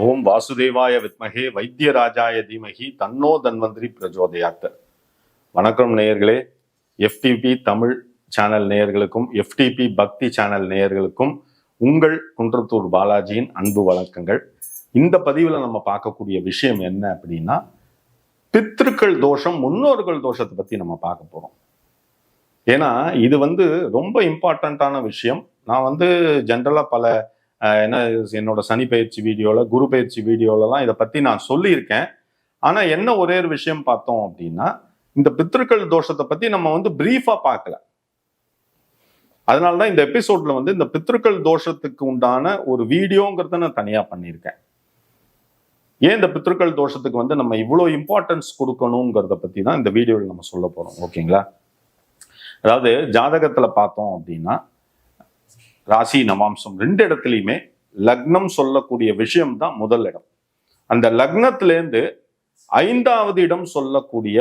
ஓம் வாசுதேவாய வித்மகே வைத்தியராஜாய தீமகி தன்னோ தன்வந்திரி பிரஜோதயாத். வணக்கம் நேயர்களே. எஃப்டிபி தமிழ் சேனல் நேயர்களுக்கும் எஃப்டிபி பக்தி சேனல் நேயர்களுக்கும் உங்கள் குன்றத்தூர் பாலாஜியின் அன்பு வழக்கங்கள் இந்த பதிவில் நம்ம பார்க்கக்கூடிய விஷயம் என்ன அப்படின்னா பித்ருக்கள் தோஷம் முன்னோர்கள் தோஷத்தை பற்றி நம்ம பார்க்க போகிறோம் ஏன்னா இது வந்து ரொம்ப இம்பார்ட்டண்ட்டான விஷயம். நான் வந்து ஜென்ரலாக பல அஹ், என்ன என்னோட சனி பயிற்சி வீடியோவில் குரு பயிற்சி வீடியோலலாம் இதை பற்றி நான் சொல்லியிருக்கேன். ஆனால் என்ன ஒரே ஒரு விஷயம் பார்த்தோம் அப்படின்னா இந்த பித்ருக்கள் தோஷத்தை பற்றி நம்ம வந்து ப்ரீஃபாக பார்க்கல. அதனாலதான் இந்த எபிசோட்ல வந்து இந்த பித்ருக்கள் தோஷத்துக்கு உண்டான ஒரு வீடியோங்கிறத நான் தனியா பண்ணியிருக்கேன். ஏன் இந்த பித்ருக்கள் தோஷத்துக்கு வந்து நம்ம இவ்வளோ இம்பார்ட்டன்ஸ் கொடுக்கணுங்கிறத பத்தி தான் இந்த வீடியோவில் நம்ம சொல்ல போறோம். ஓகேங்களா? அதாவது ஜாதகத்துல பார்த்தோம் அப்படின்னா ராசி நவாம்சம் ரெண்டு இடத்துலையுமே லக்னம் சொல்லக்கூடிய விஷயம் தான் முதல் இடம். அந்த லக்னத்திலேருந்து ஐந்தாவது இடம் சொல்லக்கூடிய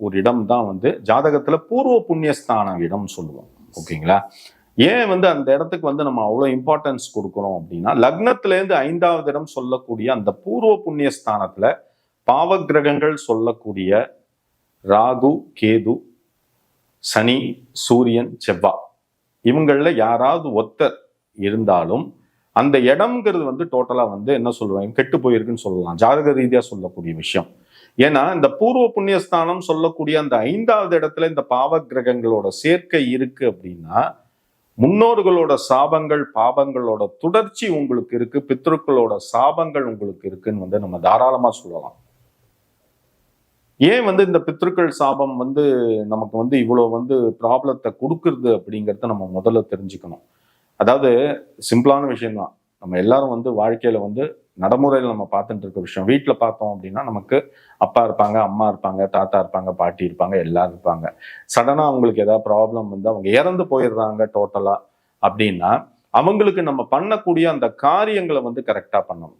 ஒரு இடம் தான் வந்து ஜாதகத்துல பூர்வ புண்ணியஸ்தான இடம் சொல்லுவோம். ஓகேங்களா? ஏன் வந்து அந்த இடத்துக்கு வந்து நம்ம அவ்வளோ இம்பார்ட்டன்ஸ் கொடுக்குறோம் அப்படின்னா லக்னத்திலேருந்து ஐந்தாவது இடம் சொல்லக்கூடிய அந்த பூர்வ புண்ணியஸ்தானத்துல பாவக்கிரகங்கள் சொல்லக்கூடிய ராகு கேது சனி சூரியன் செவ்வா. இவங்களில் யாராவது ஒத்தர் இருந்தாலும் அந்த இடம்ங்கிறது வந்து டோட்டலாக வந்து என்ன சொல்லுவாங்க? கெட்டு போயிருக்குன்னு சொல்லலாம். ஜாதக ரீதியாக சொல்லக்கூடிய விஷயம். ஏன்னா இந்த பூர்வ புண்ணியஸ்தானம் சொல்லக்கூடிய அந்த ஐந்தாவது இடத்துல இந்த பாவ கிரகங்களோட சேர்க்கை இருக்கு அப்படின்னா முன்னோர்களோட சாபங்கள் பாபங்களோட தொடர்ச்சி உங்களுக்கு இருக்கு பித்ருக்களோட சாபங்கள் உங்களுக்கு இருக்குன்னு வந்து நம்ம தாராளமா சொல்லலாம். ஏன் வந்து இந்த பித்ருக்கள் சாபம் வந்து நமக்கு வந்து இவ்வளோ வந்து ப்ராப்ளத்தை கொடுக்குறது அப்படிங்கிறத நம்ம முதல்ல தெரிஞ்சுக்கணும். அதாவது சிம்பிளான விஷயம்தான். நம்ம எல்லாரும் வந்து வாழ்க்கையில் வந்து நடைமுறையில் நம்ம பார்த்துட்டு இருக்க விஷயம். வீட்டில் பார்த்தோம் அப்படின்னா நமக்கு அப்பா இருப்பாங்க அம்மா இருப்பாங்க தாத்தா இருப்பாங்க பாட்டி இருப்பாங்க எல்லாரும் இருப்பாங்க. சடனாக அவங்களுக்கு ஏதாவது ப்ராப்ளம் வந்து அவங்க இறந்து போயிடுறாங்க டோட்டலாக அப்படின்னா அவங்களுக்கு நம்ம பண்ணக்கூடிய அந்த காரியங்களை வந்து கரெக்டாக பண்ணணும்.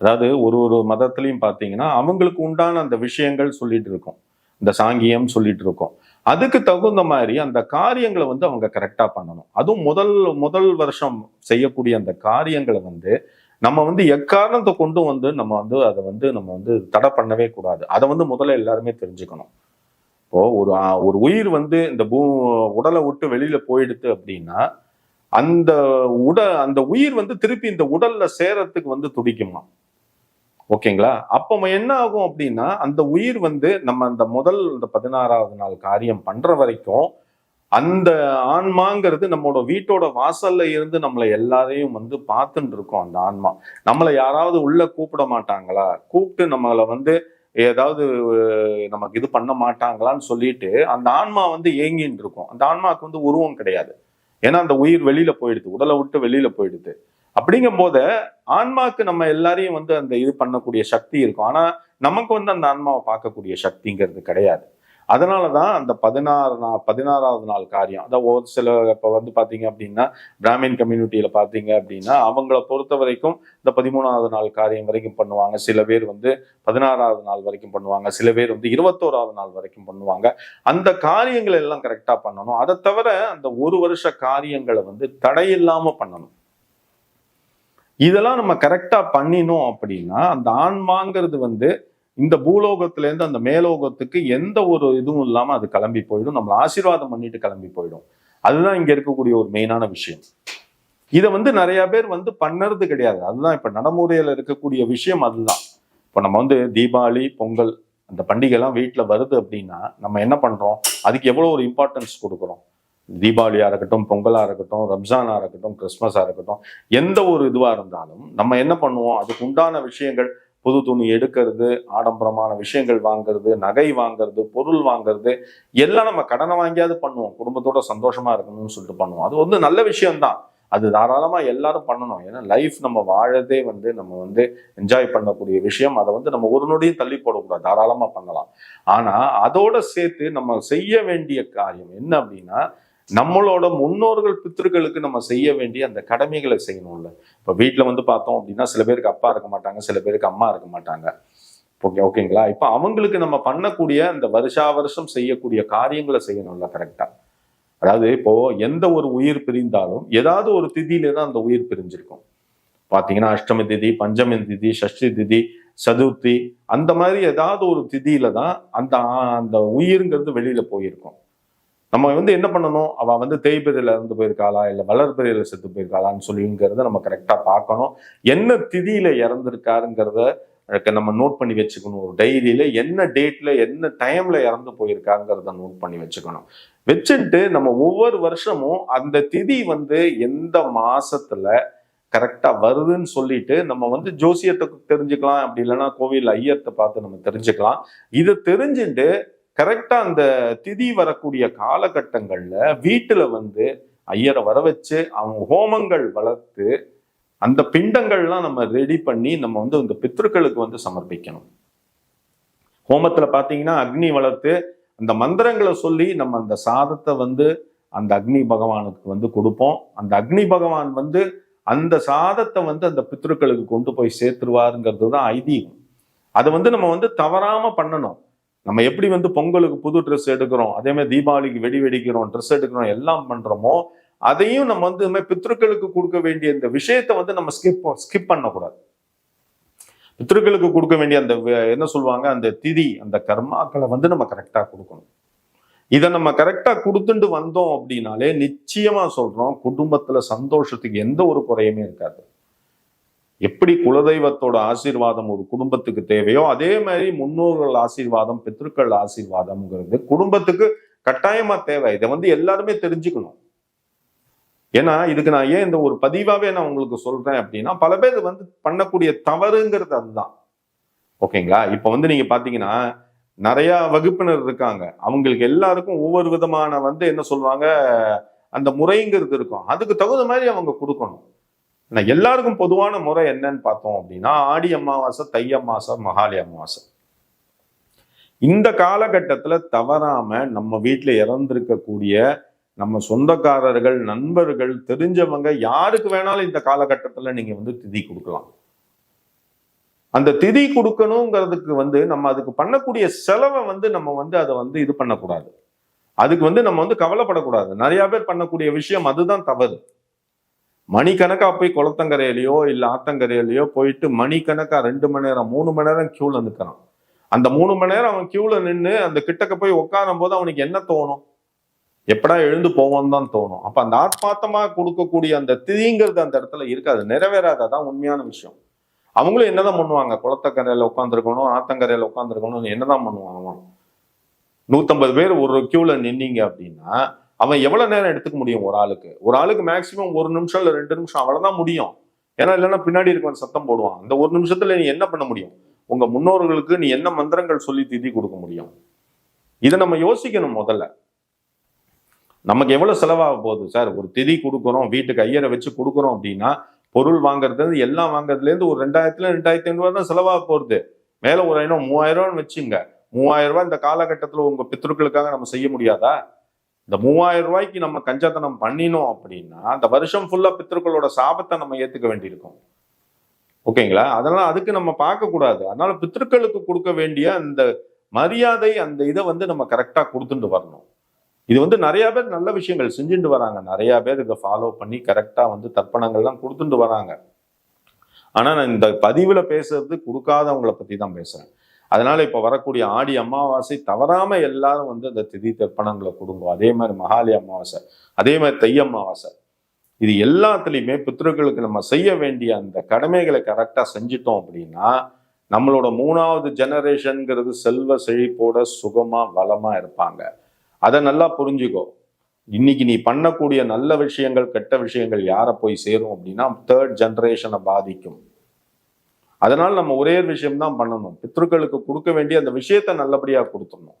அதாவது ஒரு ஒரு மதத்திலையும் பார்த்தீங்கன்னா அவங்களுக்கு உண்டான அந்த விஷயங்கள் சொல்லிட்டு இருக்கும். இந்த சாங்கியம் சொல்லிட்டு இருக்கோம். அதுக்கு தகுந்த மாதிரி அந்த காரியங்களை வந்து அவங்க கரெக்டா பண்ணணும். அதுவும் முதல் முதல் வருஷம் செய்யக்கூடிய அந்த காரியங்களை வந்து நம்ம வந்து எக்காரணத்தை கொண்டு வந்து நம்ம வந்து அதை வந்து நம்ம வந்து தடை பண்ணவே கூடாது. அதை வந்து முதல்ல எல்லாருமே தெரிஞ்சுக்கணும். இப்போ ஒரு ஒரு உயிர் வந்து இந்த பூ உடலை விட்டு வெளியில போயிடுது அப்படின்னா அந்த உட அந்த உயிர் வந்து திருப்பி இந்த உடல்ல சேரத்துக்கு வந்து துடிக்குமா? ஓகேங்களா? அப்போ என்ன ஆகும் அப்படின்னா அந்த உயிர் வந்து நம்ம அந்த முதல் இந்த பதினாறாவது நாள் காரியம் பண்ற வரைக்கும் அந்த ஆன்மாங்கிறது நம்மளோட வீட்டோட வாசல்ல இருந்து நம்மளை எல்லாரையும் வந்து பார்த்துட்டு இருக்கோம் அந்த ஆன்மா. நம்மளை யாராவது உள்ள கூப்பிட மாட்டாங்களா? கூப்பிட்டு நம்மளை வந்து ஏதாவது நமக்கு இது பண்ண மாட்டாங்களான்னு சொல்லிட்டு அந்த ஆன்மா வந்து ஏங்கின்னு இருக்கும். அந்த ஆன்மாவுக்கு வந்து உருவம் கிடையாது. ஏன்னா அந்த உயிர் வெளியில போயிடுது. உடலை விட்டு வெளியில போயிடுது. அப்படிங்கும் போது ஆன்மாக்கு நம்ம எல்லாரையும் வந்து அந்த இது பண்ணக்கூடிய சக்தி இருக்கும். ஆனா நமக்கு வந்து அந்த ஆன்மாவை பார்க்கக்கூடிய சக்திங்கிறது கிடையாது. அதனாலதான் அந்த பதினாறு நாள் பதினாறாவது நாள் காரியம். அதான் ஒரு சில இப்போ வந்து பார்த்தீங்க அப்படின்னா பிராமின் கம்யூனிட்டியில் பார்த்தீங்க அப்படின்னா அவங்கள பொறுத்த வரைக்கும் இந்த பதிமூணாவது நாள் காரியம் வரைக்கும் பண்ணுவாங்க. சில பேர் வந்து பதினாறாவது நாள் வரைக்கும் பண்ணுவாங்க. சில பேர் வந்து இருபத்தோராவது நாள் வரைக்கும் பண்ணுவாங்க. அந்த காரியங்கள் எல்லாம் கரெக்டாக பண்ணணும். அதை தவிர அந்த ஒரு வருஷ காரியங்களை வந்து தடையில்லாமல் பண்ணணும். இதெல்லாம் நம்ம கரெக்டா பண்ணினோம் அப்படின்னா அந்த ஆன்மாங்கிறது வந்து இந்த பூலோகத்துல இருந்து அந்த மேலோகத்துக்கு எந்த ஒரு இதுவும் இல்லாமல் அது கிளம்பி போயிடும். நம்மள ஆசீர்வாதம் பண்ணிட்டு கிளம்பி போயிடும். அதுதான் இங்க இருக்கக்கூடிய ஒரு மெயினான விஷயம். இதை வந்து நிறைய பேர் வந்து பண்ணுறது கிடையாது. அதுதான் இப்ப நடைமுறையில இருக்கக்கூடிய விஷயம் அதுதான். இப்போ நம்ம வந்து தீபாவளி பொங்கல் அந்த பண்டிகை எல்லாம் வருது அப்படின்னா நம்ம என்ன பண்றோம்? அதுக்கு எவ்வளவு ஒரு இம்பார்ட்டன்ஸ் கொடுக்குறோம்? தீபாவளியாக இருக்கட்டும் பொங்கலாக இருக்கட்டும் ரம்ஜானாக இருக்கட்டும் கிறிஸ்மஸாக இருக்கட்டும் எந்த ஒரு இதுவாக இருந்தாலும் நம்ம என்ன பண்ணுவோம்? அதுக்கு உண்டான விஷயங்கள் புது துணி எடுக்கிறது ஆடம்பரமான விஷயங்கள் வாங்குறது நகை வாங்குறது பொருள் வாங்குறது எல்லாம் நம்ம கடனை வாங்கியாவது பண்ணுவோம். குடும்பத்தோட சந்தோஷமா இருக்கணும்னு சொல்லிட்டு பண்ணுவோம். அது வந்து நல்ல விஷயம்தான். அது தாராளமாக எல்லாரும் பண்ணணும். ஏன்னா லைஃப் நம்ம வாழதே வந்து நம்ம வந்து என்ஜாய் பண்ணக்கூடிய விஷயம். அதை வந்து நம்ம ஒரு நொடியும் தள்ளி போடக்கூடாது. தாராளமாக பண்ணலாம். ஆனால் அதோட சேர்த்து நம்ம செய்ய வேண்டிய காரியம் என்ன அப்படின்னா நம்மளோட முன்னோர்கள் பித்திருக்களுக்கு நம்ம செய்ய வேண்டிய அந்த கடமைகளை செய்யணும்ல. இப்போ வீட்டில் வந்து பார்த்தோம் அப்படின்னா சில பேருக்கு அப்பா இருக்க மாட்டாங்க சில பேருக்கு அம்மா இருக்க மாட்டாங்க. ஓகே ஓகேங்களா? இப்போ அவங்களுக்கு நம்ம பண்ணக்கூடிய அந்த வருஷா வருஷம் செய்யக்கூடிய காரியங்களை செய்யணும்ல கரெக்டாக அதாவது இப்போ எந்த ஒரு உயிர் பிரிந்தாலும் ஏதாவது ஒரு திதியில தான் அந்த உயிர் பிரிஞ்சிருக்கும். பார்த்தீங்கன்னா அஷ்டமி திதி பஞ்சமி திதி சஷ்டி திதி சதுர்த்தி அந்த மாதிரி ஏதாவது ஒரு திதியில தான் அந்த அந்த உயிருங்கிறது வெளியில போயிருக்கும். நம்ம வந்து என்ன பண்ணணும்? அவள் வந்து தேய்பிரையில இருந்து போயிருக்காளா? இல்லை வளர்பிரையில செத்து போயிருக்காளான்னு சொல்லிங்கிறத நம்ம கரெக்டாக பார்க்கணும். என்ன திதியில் இறந்துருக்காருங்கிறத நம்ம நோட் பண்ணி வச்சுக்கணும். ஒரு டைரியில் என்ன டேட்டில் என்ன டைமில் இறந்து போயிருக்காங்கிறத நோட் பண்ணி வச்சுக்கணும். வச்சுட்டு நம்ம ஒவ்வொரு வருஷமும் அந்த திதி வந்து எந்த மாதத்தில் கரெக்டாக வருதுன்னு சொல்லிட்டு நம்ம வந்து ஜோசியத்தை தெரிஞ்சுக்கலாம். அப்படி இல்லைன்னா கோவில் ஐயத்தை பார்த்து நம்ம தெரிஞ்சுக்கலாம். இதை தெரிஞ்சுட்டு கரெக்டா அந்த திதி வரக்கூடிய காலகட்டங்கள்ல வீட்டுல வந்து ஐயரை வர வச்சு அவங்க ஹோமங்கள் வளர்த்து அந்த பிண்டங்கள்லாம் நம்ம ரெடி பண்ணி நம்ம வந்து இந்த பித்ருக்களுக்கு வந்து சமர்ப்பிக்கணும். ஹோமத்துல பாத்தீங்கன்னா அக்னி வளர்த்து அந்த மந்திரங்களை சொல்லி நம்ம அந்த சாதத்தை வந்து அந்த அக்னி பகவானுக்கு வந்து கொடுப்போம். அந்த அக்னி பகவான் வந்து அந்த சாதத்தை வந்து அந்த பித்ருக்களுக்கு கொண்டு போய் சேர்த்துருவாருங்கிறது தான் ஐதீகம். அதை வந்து நம்ம வந்து தவறாம பண்ணணும். நம்ம எப்படி வந்து பொங்கலுக்கு புது ட்ரெஸ் எடுக்கிறோம்? அதே மாதிரி தீபாவளிக்கு வெடி வெடிக்கிறோம் ட்ரெஸ் எடுக்கிறோம் எல்லாம் பண்றோமோ அதையும் நம்ம வந்து இந்த பித்ருக்களுக்கு கொடுக்க வேண்டிய இந்த விஷயத்தை வந்து நம்ம ஸ்கிப் ஸ்கிப் பண்ணக்கூடாது. பித்ருக்களுக்கு கொடுக்க வேண்டிய அந்த என்ன சொல்லுவாங்க? அந்த திதி அந்த கர்மாக்களை வந்து நம்ம கரெக்டா கொடுக்கணும். இதை நம்ம கரெக்டா கொடுத்துட்டு வந்தோம் அப்படின்னாலே நிச்சயமா சொல்றோம் குடும்பத்துல சந்தோஷத்துக்கு எந்த ஒரு குறையுமே இருக்காது. எப்படி குலதெய்வத்தோட ஆசீர்வாதம் ஒரு குடும்பத்துக்கு தேவையோ அதே மாதிரி முன்னோர்கள் ஆசீர்வாதம் பித்திருக்கள் ஆசீர்வாதம்ங்கிறது குடும்பத்துக்கு கட்டாயமா தேவை. இதை வந்து எல்லாருமே தெரிஞ்சுக்கணும். ஏன்னா இதுக்கு நான் ஏன் இந்த ஒரு பதிவாவே நான் உங்களுக்கு சொல்றேன் அப்படின்னா பல பேர் வந்து பண்ணக்கூடிய தவறுங்கிறது அதுதான். ஓகேங்களா? இப்ப வந்து நீங்க பாத்தீங்கன்னா நிறைய வகுப்பினர் இருக்காங்க. அவங்களுக்கு எல்லாருக்கும் ஒவ்வொரு விதமான வந்து என்ன சொல்லுவாங்க அந்த முறைங்கிறது இருக்கும். அதுக்கு தகுந்த மாதிரி அவங்க கொடுக்கணும். ஆனா எல்லாருக்கும் பொதுவான முறை என்னன்னு பார்த்தோம் அப்படின்னா ஆடி அமாவாசை தை அமாவாசை மகாலி அமாவாசை. இந்த காலகட்டத்தில் தவறாம நம்ம வீட்டில் இறந்திருக்கக்கூடிய நம்ம சொந்தக்காரர்கள் நண்பர்கள் தெரிஞ்சவங்க யாருக்கு வேணாலும் இந்த காலகட்டத்தில் நீங்கள் வந்து திதி கொடுக்கலாம். அந்த திதி கொடுக்கணுங்கிறதுக்கு வந்து நம்ம அதுக்கு பண்ணக்கூடிய செலவை வந்து நம்ம வந்து அதை வந்து இது பண்ணக்கூடாது. அதுக்கு வந்து நம்ம வந்து கவலைப்படக்கூடாது. நிறைய பேர் பண்ணக்கூடிய விஷயம் அதுதான் தவறு. மணிக்கணக்காக போய் குளத்தங்கரையிலையோ இல்லை ஆத்தங்கரையிலையோ போயிட்டு மணிக்கணக்காக ரெண்டு மணி நேரம் மூணு மணி நேரம் க்யூவில் நிற்கிறான் அந்த மூணு மணி நேரம் அவன் க்யூவில் நின்று அந்த கிட்டக்க போய் உட்காரும் போது அவனுக்கு என்ன தோணும்? எப்படா எழுந்து போவோம் தான் தோணும். அப்போ அந்த ஆத்மாத்தமாக கொடுக்கக்கூடிய அந்த திதிங்கிறது அந்த இடத்துல இருக்காது நிறைவேறாததான் உண்மையான விஷயம். அவங்களும் என்னதான் பண்ணுவாங்க? குளத்தக்கரையில் உட்காந்துருக்கணும் ஆத்தங்கரையில் உட்காந்துருக்கணும் என்னதான் பண்ணுவாங்க? அவன் பேர் ஒரு க்யூவில் நின்னீங்க அப்படின்னா அவன் எவ்வளவு நேரம் எடுத்துக்க முடியும் ஒரு ஆளுக்கு? ஒரு ஆளுக்கு மேக்சிமம் ஒரு நிமிஷம் இல்ல ரெண்டு நிமிஷம் அவ்வளவுதான் முடியும். ஏன்னா இல்லைன்னா பின்னாடி இருக்கவன் சத்தம் போடுவான். அந்த ஒரு நிமிஷத்துல நீ என்ன பண்ண முடியும்? உங்க முன்னோர்களுக்கு நீ என்ன மந்திரங்கள் சொல்லி திதி கொடுக்க முடியும்? இதை நம்ம யோசிக்கணும் முதல்ல. நமக்கு எவ்வளவு செலவாக போகுது? சார் ஒரு திதி கொடுக்குறோம் வீட்டுக்கு ஐயரை வச்சு கொடுக்குறோம் அப்படின்னா பொருள் வாங்குறதுலேருந்து எல்லாம் வாங்குறதுல இருந்து ஒரு ரெண்டாயிரத்துல ரெண்டாயிரத்தி ஐநூறு தான் செலவாக போகிறது மேல ஒரு ஐநூறு மூவாயிரம் ரூபான்னு வச்சுங்க. மூவாயிரம் ரூபாய் இந்த காலகட்டத்தில் உங்க பித்திருக்களுக்காக நம்ம செய்ய முடியாதா? இந்த மூவாயிரம் ரூபாய்க்கு நம்ம கஞ்சத்தனம் பண்ணினோம் அப்படின்னா அந்த வருஷம் ஃபுல்லாக பித்ருக்களோட சாபத்தை நம்ம ஏத்துக்க வேண்டியிருக்கும். ஓகேங்களா? அதெல்லாம் அதுக்கு நம்ம பார்க்கக்கூடாது அதனால பித்ருக்களுக்கு கொடுக்க வேண்டிய அந்த மரியாதை அந்த இதை வந்து நம்ம கரெக்டாக கொடுத்துட்டு வரணும். இது வந்து நிறைய பேர் நல்ல விஷயங்கள் செஞ்சுட்டு வராங்க. நிறைய பேர் இதை ஃபாலோ பண்ணி கரெக்டாக வந்து தர்ப்பணங்கள்லாம் கொடுத்துட்டு வராங்க. ஆனால் நான் இந்த பதிவில் பேசுறது கொடுக்காதவங்கள பத்தி தான் பேசுகிறேன் அதனால இப்போ வரக்கூடிய ஆடி அமாவாசை தவறாம எல்லாரும் வந்து அந்த திதி தர்ப்பணங்களை கொடுங்க. அதே மாதிரி மகாலி அமாவாசை அதே மாதிரி தை அமாவாசை. இது எல்லாத்துலேயுமே பித்ருக்களுக்கு நம்ம செய்ய வேண்டிய அந்த கடமைகளை கரெக்டாக செஞ்சிட்டோம் அப்படின்னா நம்மளோட மூணாவது ஜெனரேஷனுங்கிறது செல்வ செழிப்போட சுகமாக வளமாக இருப்பாங்க. அதை நல்லா புரிஞ்சுக்கோ. இன்னைக்கு நீ பண்ணக்கூடிய நல்ல விஷயங்கள் கெட்ட விஷயங்கள் யாரை போய் சேரும் அப்படின்னா தேர்ட் ஜென்ரேஷனை பாதிக்கும். அதனால் நம்ம ஒரே விஷயம் தான் பண்ணணும். பித்ருக்களுக்கு கொடுக்க வேண்டிய அந்த விஷயத்த நல்லபடியாக கொடுத்துடணும்.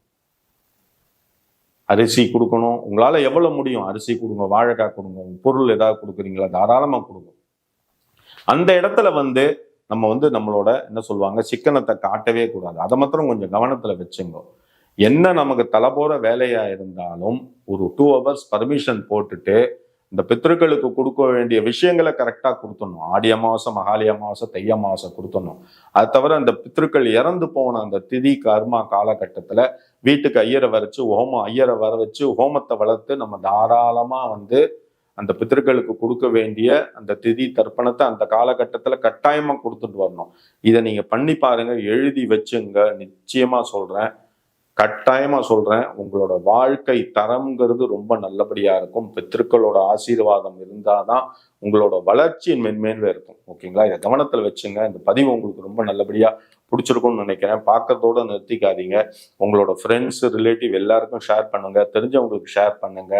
அரிசி கொடுக்கணும். உங்களால் எவ்வளோ முடியும்? அரிசி கொடுங்க வாழைக்காய் கொடுங்க பொருள் ஏதாவது கொடுக்குறீங்களா? தாராளமாக கொடுங்க. அந்த இடத்துல வந்து நம்ம வந்து நம்மளோட என்ன சொல்லுவாங்க? சிக்கனத்தை காட்டவே கூடாது. அதை மாத்திரம் கொஞ்சம் கவனத்தில் வச்சுங்க. என்ன நமக்கு தலை போகிற வேலையாக இருந்தாலும் ஒரு டூ ஹவர்ஸ் பர்மிஷன் போட்டுட்டு இந்த பித்ருக்களுக்கு கொடுக்க வேண்டிய விஷயங்களை கரெக்டாக கொடுத்துடணும். ஆடி அமாவாசை மகாலி அமாவாசை தை அமாவாசை கொடுத்துடணும். அது தவிர அந்த பித்ருக்கள் இறந்து போன அந்த திதி கர்மா காலகட்டத்தில் வீட்டுக்கு ஐயரை வரைச்சு ஹோமம் ஐயரை வர வச்சு ஹோமத்தை வளர்த்து நம்ம தாராளமாக வந்து அந்த பித்திருக்களுக்கு கொடுக்க வேண்டிய அந்த திதி தர்ப்பணத்தை அந்த காலகட்டத்தில் கட்டாயமாக கொடுத்துட்டு வரணும். இதை நீங்கள் பண்ணி பாருங்கள் எழுதி வச்சுங்க. நிச்சயமாக சொல்கிறேன் கட்டாயமாக சொல்கிறேன் உங்களோட வாழ்க்கை தரம்ங்கிறது ரொம்ப நல்லபடியாக இருக்கும். பித்திருக்களோட ஆசீர்வாதம் இருந்தால் தான் உங்களோட வளர்ச்சி மென்மேன்மே இருக்கும். ஓகேங்களா? இதை கவனத்தில் வச்சுங்க. இந்த பதிவு உங்களுக்கு ரொம்ப நல்லபடியாக பிடிச்சிருக்கும்னு நினைக்கிறேன். பார்க்கறதோட நிறுத்திக்காதீங்க. உங்களோட ஃப்ரெண்ட்ஸ் ரிலேட்டிவ் எல்லாருக்கும் ஷேர் பண்ணுங்க. தெரிஞ்சவங்களுக்கு ஷேர் பண்ணுங்க.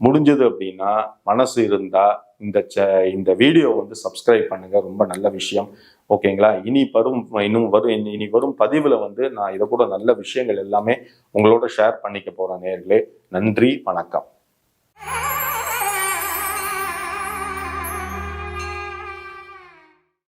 முடிஞ்சது அப்படின்னா மனசு இருந்தால் இந்த ச இந்த வீடியோ வந்து சப்ஸ்கிரைப் பண்ணுங்க. ரொம்ப நல்ல விஷயம். ஓகேங்களா? இனி வரும் இன்னும் வரும் இனி- இனி வரும் பதிவில் வந்து நான் இதை கூட நல்ல விஷயங்கள் எல்லாமே உங்களோட ஷேர் பண்ணிக்க போகிறேன் நேர்களே. நன்றி வணக்கம்.